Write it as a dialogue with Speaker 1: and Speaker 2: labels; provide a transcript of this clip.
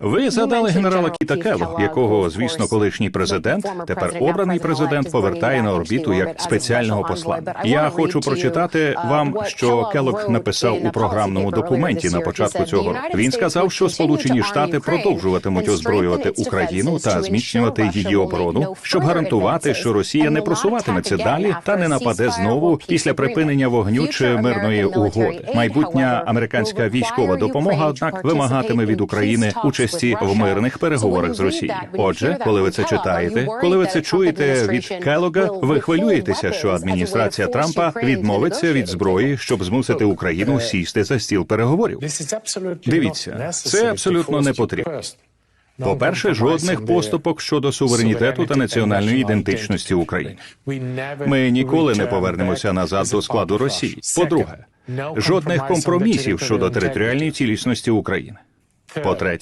Speaker 1: Ви згадали генерала Кіта Келлога, якого, звісно, колишній президент, тепер обраний президент, повертає на орбіту як спеціального посла. Я хочу прочитати вам, що Келлог написав у програмному документі на початку цього року. Він сказав, що Сполучені Штати продовжуватимуть озброювати Україну та зміцнювати її оборону, щоб гарантувати, що Росія не просуватиметься далі та не нападе знову після припинення вогню чи мирної угоди. Майбутня американська військова допомога, однак, вимагатиме від України участі в мирних переговорах з Росією. Отже, коли ви це читаєте, коли ви це чуєте від Келога, ви хвилюєтеся, що адміністрація Трампа відмовиться від зброї, щоб змусити Україну сісти за стіл переговорів.
Speaker 2: Дивіться, це абсолютно не потрібно.
Speaker 1: По-перше, жодних поступок щодо суверенітету та національної ідентичності України. Ми ніколи не повернемося назад до складу Росії. По-друге, жодних компромісів щодо територіальної цілісності України. По-третє,